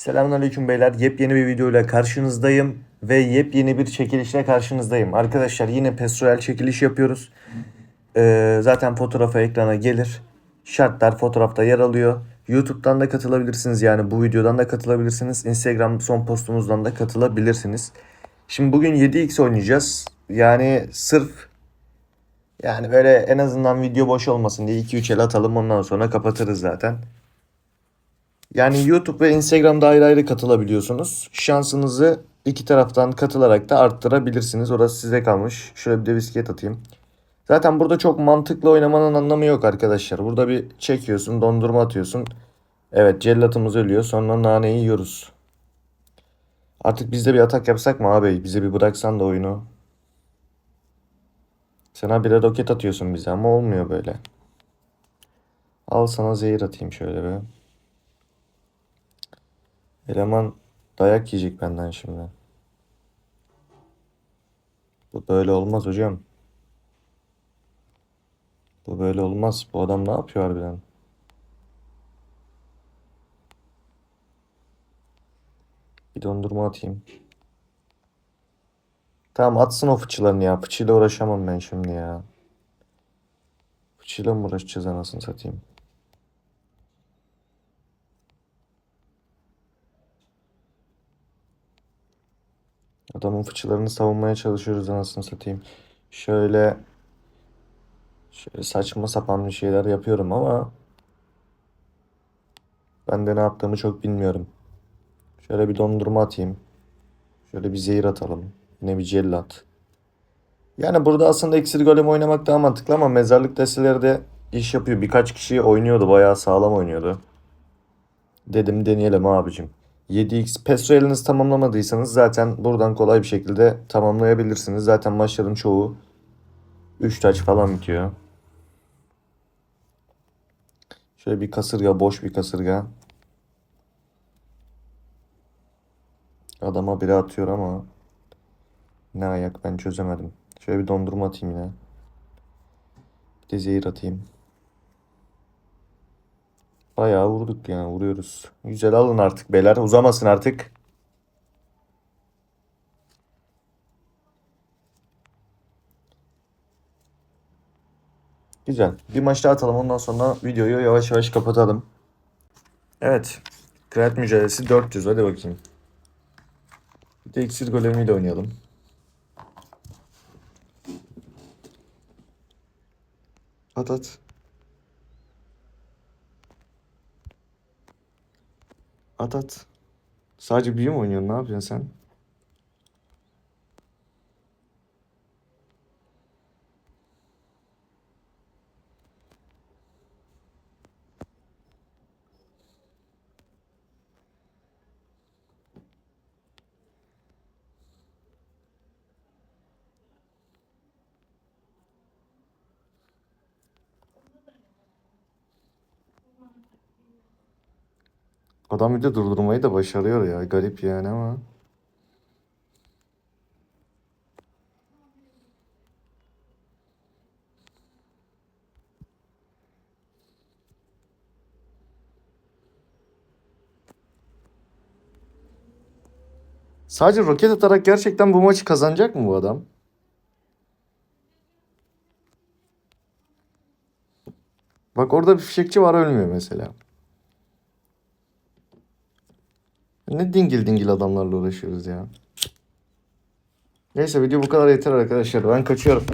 Selamünaleyküm beyler. Yepyeni bir videoyla karşınızdayım ve yepyeni bir çekilişle karşınızdayım. Arkadaşlar yine Pesroel çekiliş yapıyoruz. Ee, zaten fotoğrafı ekrana gelir. Şartlar fotoğrafta yer alıyor. YouTube'dan da katılabilirsiniz yani bu videodan da katılabilirsiniz. Instagram son postumuzdan da katılabilirsiniz. Şimdi bugün 7x oynayacağız. Yani sırf yani böyle en azından video boş olmasın diye 2-3 el atalım ondan sonra kapatırız zaten. Yani YouTube ve Instagram'da ayrı ayrı katılabiliyorsunuz. Şansınızı iki taraftan katılarak da arttırabilirsiniz. Orası size kalmış. Şöyle bir de bisiklet atayım. Zaten burada çok mantıklı oynamanın anlamı yok arkadaşlar. Burada bir çekiyorsun, dondurma atıyorsun. Evet, cellatımız ölüyor. Sonra naneyi yiyoruz. Artık biz de bir atak yapsak mı abi? Bize bir bıraksan da oyunu. Sen habire roket atıyorsun bize ama olmuyor böyle. Al sana zehir atayım şöyle bir. Eleman dayak yiyecek benden şimdi. Bu böyle olmaz hocam. Bu böyle olmaz. Bu adam ne yapıyor harbiden? Bir dondurma atayım. Tamam atsın o fıçılarını ya. Fıçıyla uğraşamam ben şimdi ya. Fıçıyla mı uğraşacağız anasını satayım? Adamın fıçılarını savunmaya çalışıyoruz anasını satayım. Şöyle şöyle saçma sapan bir şeyler yapıyorum ama ben de ne yaptığımı çok bilmiyorum. Şöyle bir dondurma atayım. Şöyle bir zehir atalım. Yine bir cellat. Yani burada aslında iksir golem oynamak daha mantıklı ama mezarlık desteleri de iş yapıyor. Birkaç kişi oynuyordu. Bayağı sağlam oynuyordu. Dedim deneyelim abicim. 7x peso eliniz tamamlamadıysanız zaten buradan kolay bir şekilde tamamlayabilirsiniz. Zaten maçların çoğu 3 taç falan bitiyor. Şöyle bir kasırga, boş bir kasırga. Adama biri atıyor ama ne ayak ben çözemedim. Şöyle bir dondurma atayım yine. Bir de zehir atayım. Bayağı vurduk ya vuruyoruz. Güzel alın artık beyler uzamasın artık. Güzel. Bir maç daha atalım ondan sonra videoyu yavaş yavaş kapatalım. Evet. Kraliyet mücadelesi 400 hadi bakayım. Bir de iksir golemiyle oynayalım. At at. At at. Sadece büyü mü oynuyorsun? Ne yapıyorsun sen? Adam bir de durdurmayı da başarıyor ya. Garip yani ama. Sadece roket atarak gerçekten bu maçı kazanacak mı bu adam? Bak orada bir fişekçi var ölmüyor mesela. Ne dingil dingil adamlarla uğraşıyoruz ya. Neyse video bu kadar yeter arkadaşlar. Ben kaçıyorum.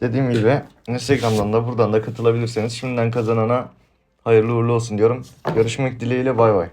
Dediğim gibi Instagram'dan da buradan da katılabilirseniz şimdiden kazanana hayırlı uğurlu olsun diyorum. Görüşmek dileğiyle bay bay.